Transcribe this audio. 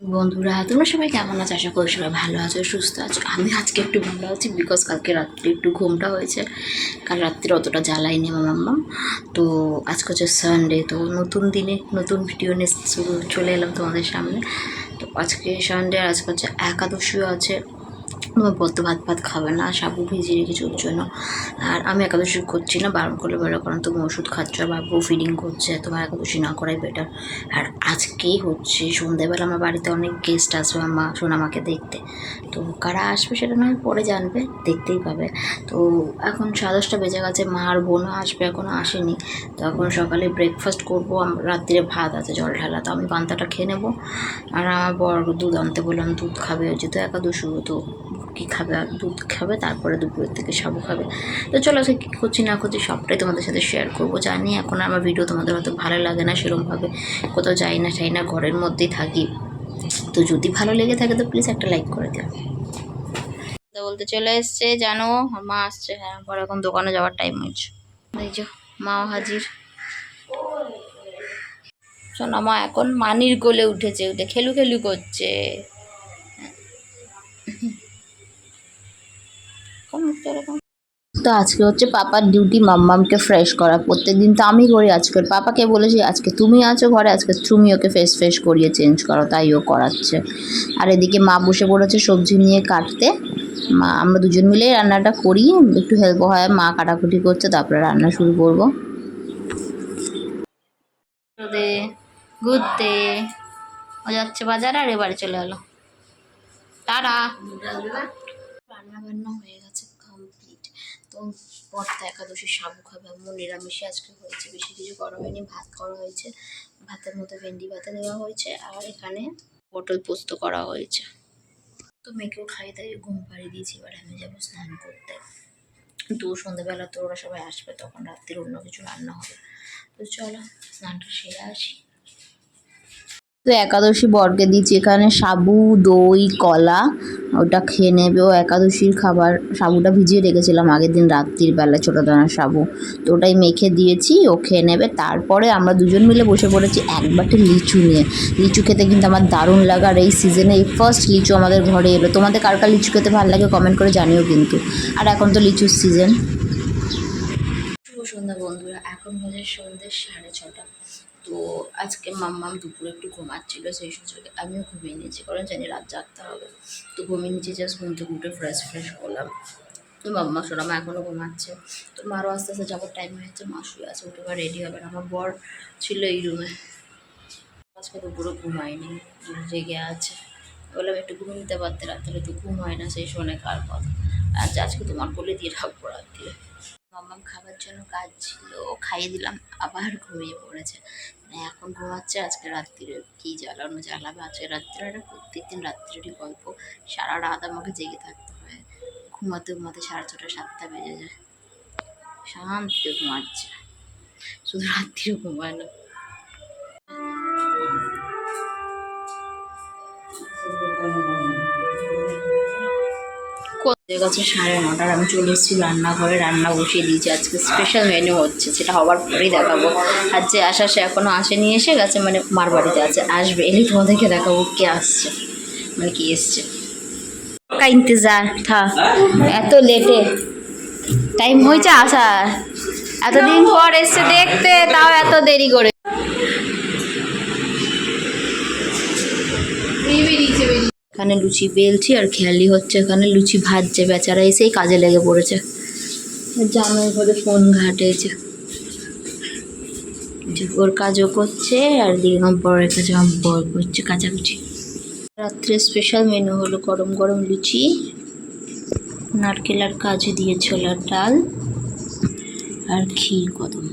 বন্ধুরা, তোমরা সবাই কেমন আছো? আশা করি সবাই ভালো আছো, সুস্থ আছো। আমি আজকে একটু ভালো আছি বিকজ কালকে রাত্রে একটু ঘুমটা হয়েছে। কাল রাত্রে অতটা জ্বালাইনি আমার মাম্মা। তো আজকে হচ্ছে সানডে তো নতুন দিনে নতুন ভিডিও নিয়ে চলে এলাম তোমাদের সামনে। তো আজকে সানডে আর আজকে হচ্ছে একাদশীও আছে। আমার বদ্ধ ভাত ভাত খাবে না, সাবু ভিজিয়ে রেখেছি ওর জন্য। আর আমি একাদশী করছি না, বারণ করলে বলো, কারণ তুমি ওষুধ খাচ্ছ আর বাবু ফিডিং করছে, তোমার একাদশী না করাই বেটার আর আজকেই হচ্ছে সন্ধ্যেবেলা আমার বাড়িতে অনেক গেস্ট আসবে আমার মা সোনামাকে দেখতে। তো কারা আসবে সেটা নয় পরে জানবে, দেখতেই পাবে। তো এখন সাড়ে দশটা বেজে গেছে, মা আর বোনও আসবে এখনও আসেনি। তো এখন সকালে ব্রেকফাস্ট করব, আম- রাত্রিরে ভাত আছে, জল ঢালা। তো আমি পান্তাটা খেয়ে নেব। আর আমার বড় দুধ আনতে বললাম, দুধ খাবে, যেহেতু একাদশী, তো কী খাবে আর দুধ খাবে, তারপরে দুপুরের থেকে সাবু খাবে। তো চলো সে কী করছি না করছি সবটাই তোমাদের সাথে শেয়ার করব। জানি এখন আমার ভিডিও তোমাদের হয়তো ভালো লাগে না, সেরকমভাবে কোথাও যাই না চাই না, ঘরের মধ্যেই থাকি। তো যদি ভালো লেগে থাকে তো প্লিজ একটা লাইক করে দিও। বলতে চলে এসছে, জানো মা আসছে হ্যাঁ পর এখন দোকানে যাওয়ার টাইম হয়েছে। এই যে মাও হাজির। শোনা মা, এখন মানির কোলে উঠেছে, উঠে খেলু খেলু করছে। তো আজকে হচ্ছে পাপার ডিউটি মাম্মামকে ফ্রেশ করা। প্রত্যেকদিন তো আমি করি আজকে। পাপাকে বলেছি, আজকে তুমি আছো ঘরে, আজকে তুমি ওকে ফেস ফ্রেশ করিয়ে চেঞ্জ করো। তাই ও করাচ্ছে। আর এদিকে মা বসে পড়েছে সবজি নিয়ে কাটতে। মা, আমরা দুজন মিলে রান্নাটা করি, একটু হেল্প হয়, মা কাটাকুটি করছে, তারপরে রান্না শুরু করব। ঘুরতে। ও যাচ্ছে বাজার, আর এবারে চলে এলো। তারা রান্না বান্না হয়ে গেছে কমপ্লিট তো পর্দা একাদশী সাবু খাবে আম্মু নিরামিষে আজকে হয়েছে, বেশি কিছু করা হয়নি, ভাত করা হয়েছে, ভাতের মধ্যে ভেন্ডি ভাতে দেওয়া হয়েছে আর এখানে পটল পোস্ত করা হয়েছে। তো মেয়েকেও খাইয়ে দাইয়ে ঘুম পাড়িয়ে দিয়েছি, এবার আমি যাব স্নান করতে। তো সন্ধ্যেবেলা তো ওরা সবাই আসবে, তখন রাত্রির অন্য কিছু রান্না হবে। তো চলো, স্নানটা সেরে আসি। তো একাদশী বরকে দিচ্ছি এখানে সাবু, দই, কলা ওটা খেয়ে নেবে। ও একাদশীর খাবার সাবুটা ভিজিয়ে রেখেছিলাম আগের দিন রাত্রির বেলায়, ছোটো দানার সাবু। তো ওটাই মেখে দিয়েছি, ও খেয়ে নেবে। তারপরে আমরা দুজন মিলে বসে পড়েছি এক বাটি লিচু নিয়ে। লিচু খেতে কিন্তু আমার দারুণ লাগে। আর এই সিজনে এই ফার্স্ট লিচু আমাদের ঘরে এলো। তোমাদের কার কার লিচু খেতে ভালো লাগে কমেন্ট করে জানিও কিন্তু। আর এখন তো লিচুর সিজন শুভ সন্ধ্যা বন্ধুরা। এখন বাজে সন্ধ্যে সাড়ে ছটা। তো আজকে মাম্মাম দুপুরে একটু ঘুমাচ্ছিল, সেই সুযোগে আমিও ঘুমিয়ে নিয়েছি। কারণ জানি রাত জাগতে হবে। তো ঘুমিয়ে নিয়েছি জাস্ট ঘুম থেকে উঠে ফ্রেশ ফ্রেশ তো মাম্মা সোনামা এখনও ঘুমাচ্ছে। তো মারও আস্তে আস্তে যাবার টাইম হয়েছে মা শুয়ে আছে, উঠে এবার রেডি হবে আমার বর ছিল এই রুমে আজকে দুপুরে ঘুমায়নি জেগে আছে। বললাম, একটু ঘুমিয়ে নিতে পারতে রাত্রে তো ঘুম হয় না, সেই শোনে কার কথা? আজ আজকে তোমার কোলে দিয়ে রাখব রাত্রে। মাম্মাম খাবার জন্য কাজ ছিল খাইয়ে দিলাম, আবার ঘুমিয়ে পড়েছে। এখন ঘুমাচ্ছে, আজকে রাত্রিরে কী জ্বালানো জ্বালাবে? আজকে রাত্রে এটা প্রত্যেকদিন রাত্রিরই গল্প। সারা রাত আমাকে জেগে থাকতে হয়। ঘুমাতে ঘুমাতে সাড়ে ছটা, সাতটা বেজে যায়। শান্তিতে ঘুমাচ্ছে। শুধু রাত্রিও ঘুমায় না। গেছে সাড়ে নটার আমি চলে এসেছি রান্নাঘরে রান্না বসিয়ে দিয়েছি। আজকে স্পেশাল মেনু হচ্ছে সেটা হওয়ার পরেই দেখাবো। আর যে আসা সে এখনও আসেনি এসে গেছে মানে মার বাড়িতে আছে আসবে। এলেই তোমাদেরকে দেখাবো কে আসছে মানে কি এসছে। কা ইন্তজার থা। এত লেটে টাইম হয়েছে আসার। এতদিন পর এসছে দেখতে তাও এত দেরি করে। এখানে লুচি বেলছি আর খেয়ালি হচ্ছে এখানে লুচি ভাজছে বেচারা এসেই কাজে লেগে পড়েছে। জামাই ঘরে ফোন ঘাটেছে। ওর কাজও করছে, আর দিকে আমার কাছে আমার করছে কাচাকুচি। রাত্রে স্পেশাল মেনু হলো গরম গরম লুচি, নারকেল আর কাজু দিয়ে ছোলার ডাল, আর ক্ষীর কদম